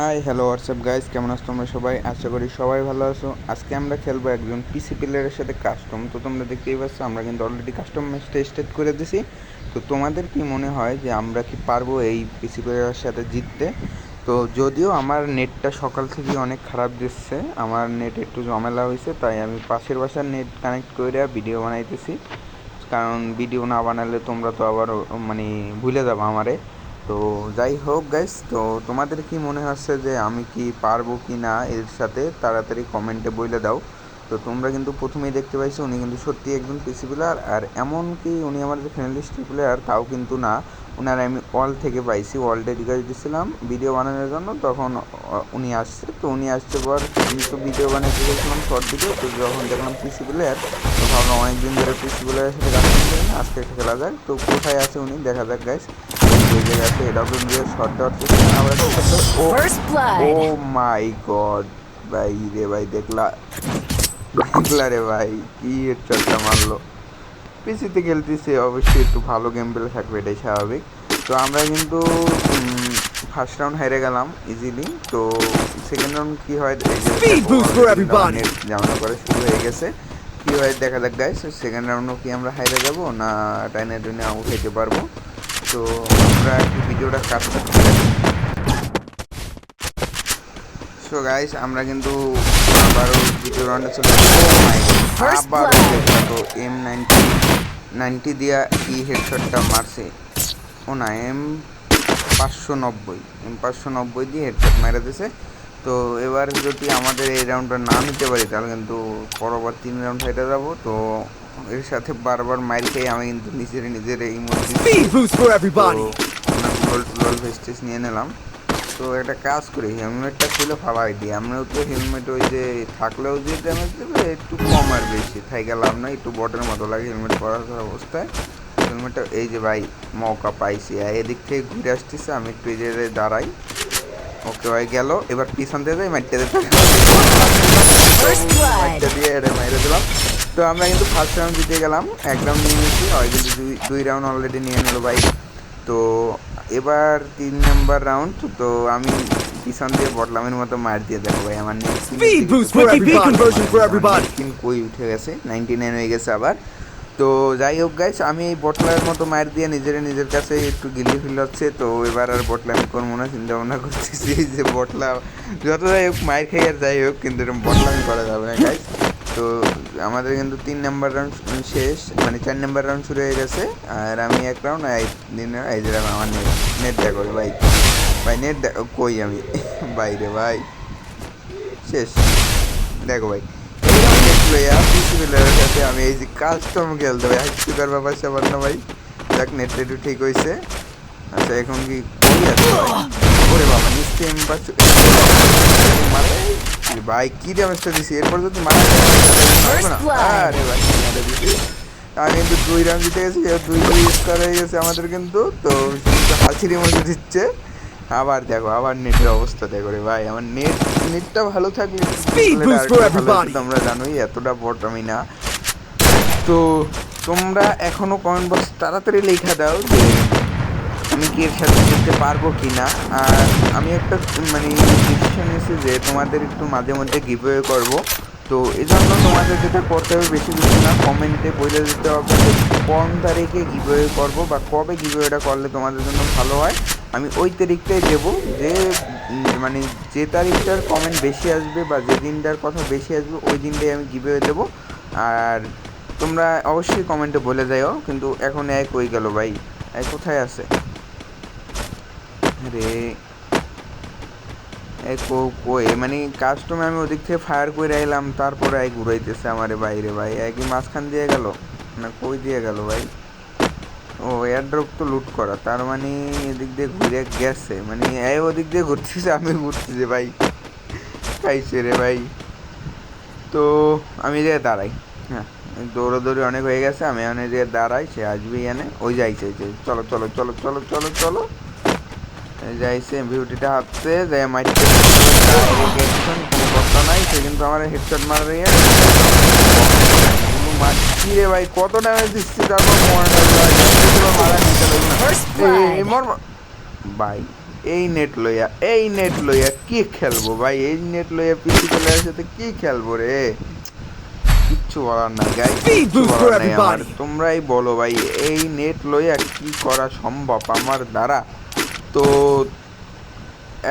Hi hello WhatsApp guys কেমন আছো তোমরা সবাই? আশা করি সবাই ভালো আছো। আজকে আমরা খেলব একজন পিসি প্লেয়ারের সাথে কাস্টম তো তোমরা দেখতেই পাচ্ছ, আমরা কিন্তু অলরেডি কাস্টম ম্যাচটা স্টার্ট করে দিছি। তো তোমাদের কি মনে হয় যে আমরা কি পারব এই পিসি প্লেয়ারের সাথে জিততে? তো যদিও আমার নেটটা সকাল থেকে অনেক খারাপ দিচ্ছে, আমার নেট একটু ঝামেলা হয়েছে, তাই আমি পাশের বাসার নেট কানেক্ট করে ভিডিও বানাইতেছি। কারণ ভিডিও না বানালে তোমরা তো আবার মানে ভুলে যাব আমারে। তো যাই হোক গাইস তো তোমাদের কি মনে হচ্ছে যে আমি কি পারব কি না এর সাথে তাড়াতাড়ি কমেন্টে বলে দাও। তো তোমরা কিন্তু প্রথমেই দেখতে পাইছো, উনি কিন্তু সত্যি একজন পিসি প্লেয়ার আর এমন কি উনি আমার যে ফ্রেন্ডলিস্ট প্লেয়ার তাও কিন্তু না। ওনার আমি অল থেকে পাইছি ওয়ালটা রিকোয়েস্ট দিয়েছিলাম ভিডিও বানানোর জন্য, তখন উনি আসছে। তো উনি আসছে পর আমি তো ভিডিও বানাতে গেছিলাম শর্ট ভিডিও তো যখন দেখলাম পিসি প্লেয়ার তো ভাবলাম অনেকদিন ধরে পিসি প্লেয়ারের সাথে কাজ করতে আজকে খেলা যাক। তো কোথায় আছে উনি? দেখা যাক গাইস আছে shot দেবো। ও ও মাই গড ভাই রে ভাই দেখলা। দেখলা রে ভাই কি হেডশটটা মারলো। পিসিতে খেলতেছে অবশ্যই একটু ভালো গেম প্লে থাকবে এটাই স্বাভাবিক। তো আমরা কিন্তু ফার্স্ট রাউন্ড হেরে গেলাম ইজিলি তো সেকেন্ড রাউন্ড কি হয়! জামানো করে শুরু হয়ে গেছে। কি হয় দেখা যাক গাইস সেকেন্ড রাউন্ডও কি আমরা হাইরে যাব না টাইনে টুনে আউট হইতে পারব? তো আমরা একটু ভিডিওটা কাটতে সো গাইস আমরা কিন্তু আবারও ভিডিও রাউন্ডে চলে First আবার তো এম নাইনটি নাইনটি দিয়া ই হেডশটটা মারছে। ও না এম পাঁচশো নব্বই এম পাঁচশো নব্বই দিয়ে হেডশট মেরে দিছে। তো এবার যদি আমাদের এই রাউন্ডটা না নিতে পারি তাহলে কিন্তু পরবর্তী তিন রাউন্ড হেঁটে যাব। তো এর সাথে বারবার মাইল খেয়ে আমি কিন্তু নিজের নিজের এই ভেস্টেজ নিয়ে নিলাম। তো একটা কাজ করি হেলমেটটা খুলে ফালাই দিই। আমরাও তো হেলমেট ওই যে থাকলেও যে ড্যামেজ দেবে একটু কম আর বেশি। থাইকে লাভ নাই একটু বটের মতো লাগে হেলমেট পরার অবস্থায়। হেলমেটটা এই যে ভাই মৌকা পাইছি। আর এদিক থেকে ঘুরে আসতেছে আমি একটু এই যে দাঁড়াই। ওকে ভাই গেল এবার পিছন থেকে যাই মারতে তো আমরা কিন্তু ফার্স্ট রাউন্ড জিতে গেলাম এক রাউন্ড নিয়ে নিয়েছি। হয় কিন্তু দুই দুই রাউন্ড অলরেডি নিয়ে নিল ভাই। তো এবার তিন নাম্বার রাউন্ড তো আমি পিছন দিয়ে বটলামের মতো মার দিয়ে দেখো ভাই আমার! তিন কই উঠে গেছে? নাইনটি নাইন হয়ে গেছে আবার। তো যাই হোক গাইস আমি এই বটলার মতো মার দিয়ে নিজের নিজের কাছে একটু গিলি ফিল হচ্ছে। তো এবার আর বটলামি করব না চিন্তা ভাবনা করতেছি যে বটলা যত যাই হোক মায়ের খাই আর যাই হোক কিন্তু এরকম বটলামি করা যাবে না গাইস তো আমাদের কিন্তু তিন নাম্বার রাউন্ড শেষ মানে চার নাম্বার রাউন্ড শুরু হয়ে গেছে। আর আমি এক রাউন্ড এই দিন এই যে আমার নেট নেট দেখো, ভাই। ভাই নেট কই আমি? বাইরে ভাই। শেষ। দেখো ভাই সাথে আমি এই যে কাস্টম খেলতে ভাই হাইস্পিকার ব্যাপার স্যাপার না ভাই। দেখ নেট টেটু ঠিক হয়েছে। আচ্ছা এখন কি ওরে বাবা, নিশ্চয়ই মারে। ভাই কি ড্যামেজটা দিছি এরপর যদি মারা. আরে ভাই আমি কিন্তু দুই রাউন্ড জিতে গেছি আর দুই দুই স্কোর হয়ে গেছে আমাদের কিন্তু তো হাসির মধ্যে দিচ্ছে। আবার দেখো আবার নেটের অবস্থা দেখো রে ভাই। আমার নেট নেটটা ভালো থাকলে! তোমরা জানোই এতটা বট আমি না। তো তোমরা এখনও কমেন্ট বক্স তাড়াতাড়ি লেখা দাও যে আমি কি এর সাথে করতে পারব কি না আর আমি একটা মানে ডিসিশন নিয়েছি যে তোমাদের একটু মাঝে মধ্যে গিভওয়ে করব। তো এই জন্য তোমাদের যেটা করতে হবে বেশি কিছু না, কমেন্টে বলে দিতে হবে কোন তারিখে গিভওয়ে করব বা কবে গিভওয়েটা করলে তোমাদের জন্য ভালো হয়। আমি ওই তারিখটাই দেবো যে মানে যে তারিখটার কমেন্ট বেশি আসবে বা যে দিনটার কথা বেশি আসবে, ওই দিনটাই আমি গিভওয়ে দেবো। আর তোমরা অবশ্যই কমেন্টে বলে যাও কিন্তু এখন এক হয়ে গেল ভাই। কোথায় আছে? রে মানে কাস্টমে আমি ওদিক থেকে ফায়ার করে এলাম, তারপরে এই ঘুরাইতেছে আমারে বাইরে ভাই। একই মাঝখান দিয়ে গেল? না কই দিয়ে গেল ভাই? ও এয়ারড্রপ তো লুট করা, তার মানে এদিক দিয়ে ঘুরে গেছে। মানে এই ওদিক দিয়ে ঘুরতেছে, আমি ঘুরতেছি ভাই। খাইছে রে ভাই। তো আমি যে দাঁড়াই হ্যাঁ দৌড়াদৌড়ি অনেক হয়ে গেছে, আমি এখানে যে দাঁড়াই, সে আসবেই এনে ওই যাইছে যে চলো চলো চলো চলো চলো চলো। যাইছে বিউটিটা হাতে যাই মাইট কোনো কথা নাই সে কিন্তু আমার হেডশট মারে মারছি রে ভাই কত ড্যামেজ দিচ্ছি তারপর ভাই মারা না এই, এই মর ভাই এই নেট লইয়া এই নেট লইয়া কি খেলব ভাই? এই নেট লইয়া পিসি প্লেয়ারের সাথে কি খেলব রে? কিচ্ছু বলার নাই গাই তোমরাই বলো ভাই এই নেট লইয়া কি করা সম্ভব? আমার দ্বারা তো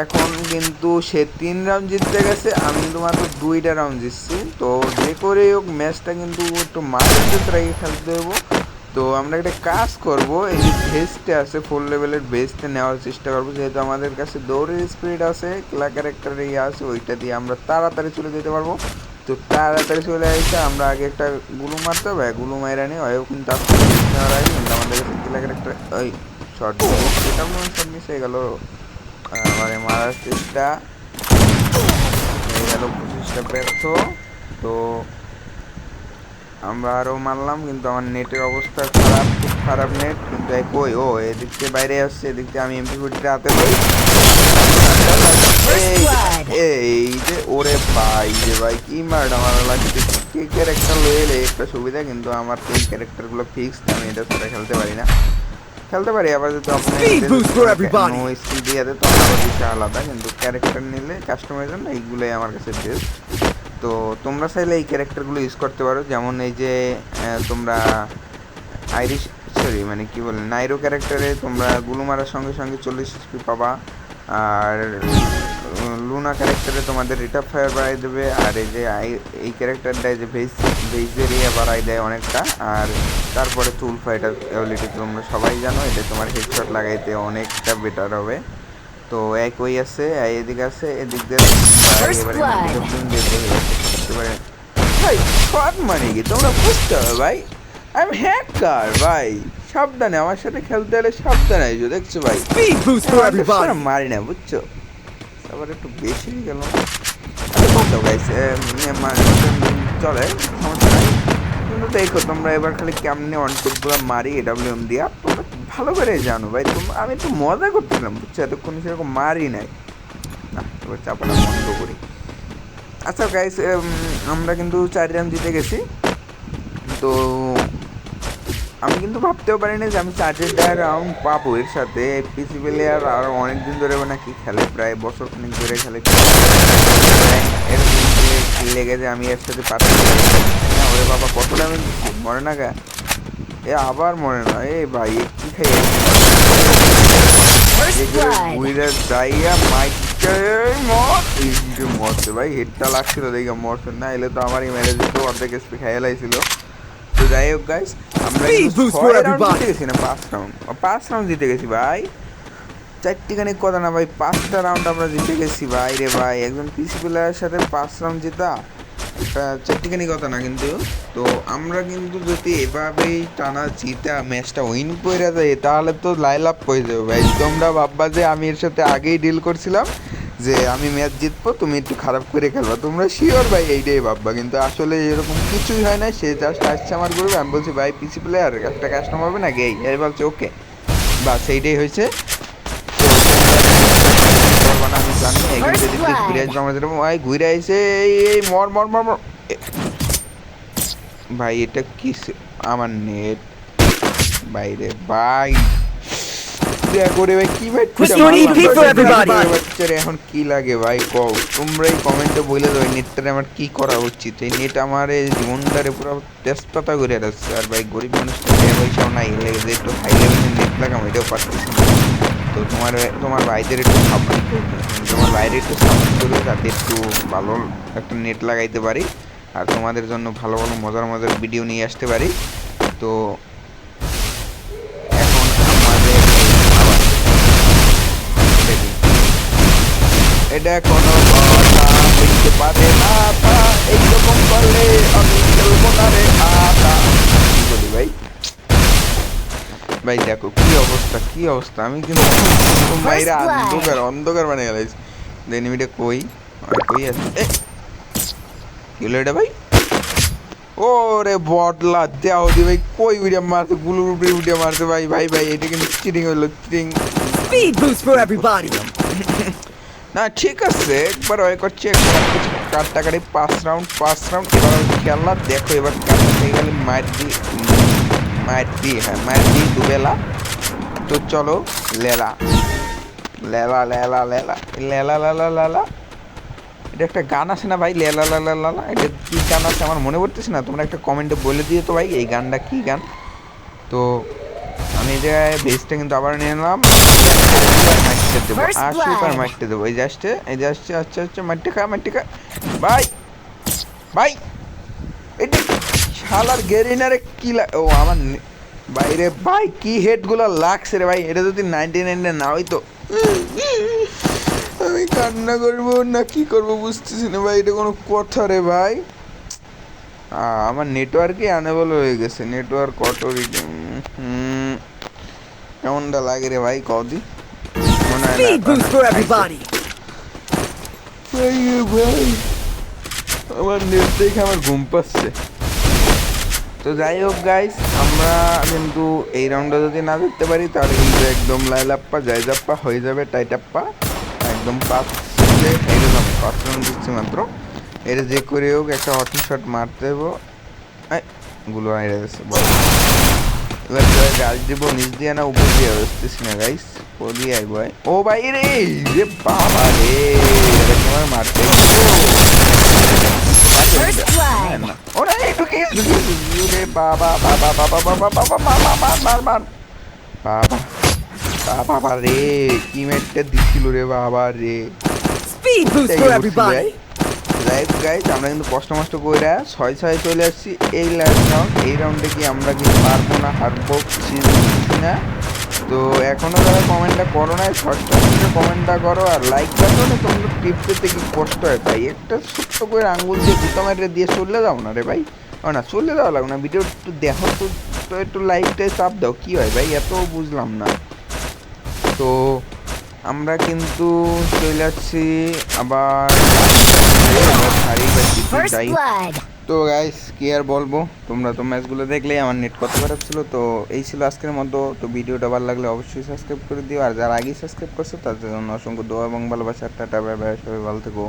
এখন কিন্তু সে তিন রাউন্ড জিততে গেছে, আমি কিন্তু মাত্র দুইটা রাউন্ড জিতছি তো যে করে হোক ম্যাচটা কিন্তু একটু মাঝে ট্রাই খেলতে দেবো তো আমরা একটা কাজ করব, এই যে ভেস্টে আছে ফুল লেভেলের ভেস্টে নেওয়ার চেষ্টা করব। যেহেতু আমাদের কাছে দৌড়ের স্পিড আছে ক্লা ক্যারেক্টার ইয়ে আছে, ওইটা দিয়ে আমরা তাড়াতাড়ি চলে যেতে পারব। তো তাড়াতাড়ি চলে আসছে আমরা আগে একটা গুলু মারতে হবে গুলু মাইরা নিই হয়ও কিন্তু কিন্তু আমাদের কাছে ক্লা ক্যারেক্টার ওই শর্ট এটা মনে শর্ট মিস হয়ে গেলো। মানে মারার চেষ্টা। হয়ে গেল পঁচিশটা ব্যর্থ। তো আমরা আরও মারলাম, কিন্তু আমার নেটের অবস্থা খারাপ, খুব খারাপ নেট। কিন্তু কই? ও, এদিক থেকে বাইরে আসছে, এদিক থেকে আমি এমপি ফুটিতে হাতে কই এই যে ওরে ভাই যে ভাই, কি মারা লাগছে? কি ক্যারেক্টার লয়ে একটা সুবিধা, কিন্তু আমার এই ক্যারেক্টারগুলো ফিক্সড আমি এটা সেটা খেলতে পারি না। খেলতে পারি আবার যদি আপনি. নো দিয়ে তখন আবার বিষয় আলাদা কিন্তু ক্যারেক্টার নিলে কাস্টমারের জন্য এইগুলোই আমার কাছে বেস্ট তো তোমরা চাইলে এই ক্যারেক্টারগুলো ইউজ করতে পারো যেমন এই যে তোমরা আইরিশ সরি মানে কি বলে নাইরো ক্যারেক্টারে তোমরা গুলু মারার সঙ্গে সঙ্গে চল্লিশ এসপি পাবা আর লুনা ক্যারেক্টারে তোমাদের রিটাপ ফায়ার বাড়াই দেবে আর এই যে এই ক্যারেক্টারটায় যে ভেজ ভেজের ইয়ে বাড়াই দেয় অনেকটা আর তারপরে চুল ফাইটার অ্যাবিলিটি তোমরা সবাই জানো এটা তোমার হেডশট লাগাইতে অনেকটা বেটার হবে। তো এক ওই আছে এদিকে আছে এদিক দিয়ে ভাই, শর্ট মানে কি? তোমরা বুঝতে হবে ভাই। আই এম হ্যাকার ভাই। সাবধানে আমার সাথে খেলতে হলে সাবধানে দেখছ ভাই। মারি না বুঝছ? আবার একটু বেশি গেল। তো গাইস চলে, সমস্যা নাই। দেখো, তোমরা এবার খালি কেমনে অন টেপগুলো মারি এডাব্লিউএম দিয়া, তোমরা ভালো করে জানো ভাই তোমরা আমি একটু মজা করছিলাম বুঝছ? এতক্ষণ সেরকম মারি নাই। না, এবার চাপাটা বন্ধ করি। আচ্ছা গাইস আমরা কিন্তু চার জিতে গেছি। তো আমি কিন্তু ভাবতেও পারি না যে আমি চার্জেরটা রাউন্ড পাবো। এর সাথে পিসি প্লেয়ার আর অনেক দিন ধরে নাকি খেলে প্রায় বছর খানিক ধরে খেলে। লেগে যে আমি এর সাথে পাচ্ছি ওরে বাবা কত আমি মরে না গা? এ আবার মরে না এ ভাই এ কি খাই মরছে ভাই হেডটা লাগছিল দেখে মরছে। না এলে তো আমারই মেরে দিত অর্ধেক স্পি খাইয়া লাইছিল। তো যাই হোক গাইস আমরা জিতে গেছি না পাঁচ রাউন্ড পাঁচ রাউন্ড জিতে গেছি ভাই। চারটিখানি কথা না ভাই পাঁচটা রাউন্ড আমরা জিতে গেছি ভাই রে ভাই। একজন পিসি প্লেয়ারের সাথে পাঁচ রাউন্ড জেতা চারটিখানি কথা না কিন্তু। তো আমরা কিন্তু যদি এভাবেই টানা জিতা ম্যাচটা উইন করে যাই তাহলে তো লাইলাপ হয়ে যাবে ভাই। তোমরা ভাববা যে আমি এর সাথে আগেই ডিল করছিলাম যে আমি ম্যাচ জিতবো, তুমি একটু খারাপ করে খেলবা। তোমরা শিওর ভাই, এইটাই ভাববা। কিন্তু আসলে এরকম কিছুই হয় না সে জাস্ট আসছে আমার গ্রুপে আমি বলছি, ভাই পিসি প্লেয়ার একটা কাস্টমার হবে না গেই এই বলছে ওকে বাস, এইটাই হয়েছে। ঘুরে আসবে ভাই ঘুরে এই ভাই, এটা কি আমার নেট বাইরে, ভাই। দেয়া করে ভাই কি ভাই. বাচ্চারে এখন কি লাগে ভাই কও তোমরাই কমেন্টে বলে দাও নেটটারে আমার কি করা উচিত? এই নেট আমার এই জীবনটারে পুরো তেজপাতা করে রাখছে আর ভাই গরিব মানুষ পয়সাও নাই লেগে যে একটু হাই লেভেলের নেট লাগাম এটাও পারতেছি তো তোমার তোমার ভাইদের একটু সাপোর্ট করবে তোমার বাইরে একটু সাপোর্ট করবে যাতে একটু ভালো একটা নেট লাগাইতে পারি আর তোমাদের জন্য ভালো ভালো মজার মজার ভিডিও নিয়ে আসতে পারি। তো এটা কোনো কথা হইতে পারে না তা এইরকম করলে আমি খেলব না রে আতা কি বলি ভাই? ভাই দেখো কি অবস্থা কি অবস্থা? আমি কিন্তু বাইরে অন্ধকার অন্ধকার বানিয়ে গেলাইছি এনিমিটা কই? আর কই আছে? কি হলো এটা ভাই? ওরে বটলা দেও দি ভাই কই উড়িয়া মারছে গুলুর উপরে উড়িয়া মারছে ভাই ভাই ভাই এটা কিন্তু চিটিং হলো cheating Speed boost for everybody. না, ঠিক আছে, একবার ওই করছি, একবার কিছু কাট পাঁচ রাউন্ড পাঁচ রাউন্ড এবার আমি খেলনা, দেখো এবার হয়ে গেলে মার দি মার দি হ্যাঁ মার দি দুবেলা। তো চলো, লেলা। লেলা লেলা লেলা লেলা লেলা লেলা। এটা একটা গান আছে না ভাই? লেলা লেলা, লালা এটা কী গান আছে? আমার মনে পড়তেছে না। তোমরা একটা কমেন্টে বলে দিয়ে তো ভাই, এই গানটা কী গান? তো আমি এই জায়গায় বেসটা কিন্তু আবার নিয়ে নিলাম। মাইকটা দেবো। আর সুপার blood. দেবো। এই জাস্টে এই জাস্টে আচ্ছা আচ্ছা মাইটটা খা মাইটটা খা। ভাই ভাই এটা শালার গেরিনারে কি ও আমার বাইরে ভাই কি হেডগুলো লাগছে রে ভাই। এটা যদি নাইনটি নাইনে না হইতো। আমি কান্না করব না কি করব বুঝতেছি না ভাই এটা কোনো কথা রে ভাই। আমার নেটওয়ার্কই আনেবল হয়ে গেছে। নেটওয়ার্ক অটো কেমনটা লাগে রে ভাই কদি Speed boost for everybody. ভাই আমার নেট দেখে আমার ঘুম পাচ্ছে। তো যাই হোক গাইস আমরা কিন্তু এই রাউন্ডে যদি না জিততে পারি, তাহলে কিন্তু একদম লাইলাপ্পা, জায়জাপ্পা হয়ে যাবে, টাইটাপ্পা। একদম পাঁচ এইরকম পাঁচ রাউন্ড দিচ্ছি মাত্র। এটা যে করে হোক, একটা হটন শট মারতে দেবো গুলো আইরে গেছে। এবার গাছ দিব, নিচ দিয়ে না, উপর দিয়ে বুঝতেছি না গাইস আই ভাই ও ভাই রে রে বাবা রে তোমার মারতে. ওরা ঢুকে রে বাবা বাবা বাবা বাবা বাবা মার মার মার মার মার বাবা রে কি মেটটা দিছিল রে বাবা রে। লাইভ গাইজ আমরা কিন্তু কষ্ট মষ্ট করে ছয় ছয় চলে আসছি। এই লাস্ট রাউন্ড এই রাউন্ডে কি আমরা কি পারব না হারবো কিছু না। তো এখনও যারা কমেন্টটা করো না ষষ্ঠ কমেন্টটা করো আর লাইক করো না তোমরা টিপ পেতে কি কষ্ট হয় ভাই। একটা ছোট্ট করে আঙ্গুল দিয়ে মেরে দিয়ে চলে যাও না রে ভাই। ও না চলে যাওয়া লাগবে না ভিডিও একটু দেখো তো তো একটু লাইকটাই চাপ দাও। কি হয় ভাই এত বুঝলাম না। তো আমরা কিন্তু চলে যাচ্ছি আবার যাই. তো গাইস কি আর বলব? তোমরা তো ম্যাচগুলো দেখলেই আমার নেট কত খারাপ ছিল, তো এই ছিল আজকের মতো। তো ভিডিওটা ভালো লাগলে অবশ্যই সাবস্ক্রাইব করে দিও। আর যারা আগেই সাবস্ক্রাইব করছ, তাদের জন্য অসংখ্য দোয়া এবং ভালোবাসা। টাটা বাই বাই সবাই ভালো থেকো।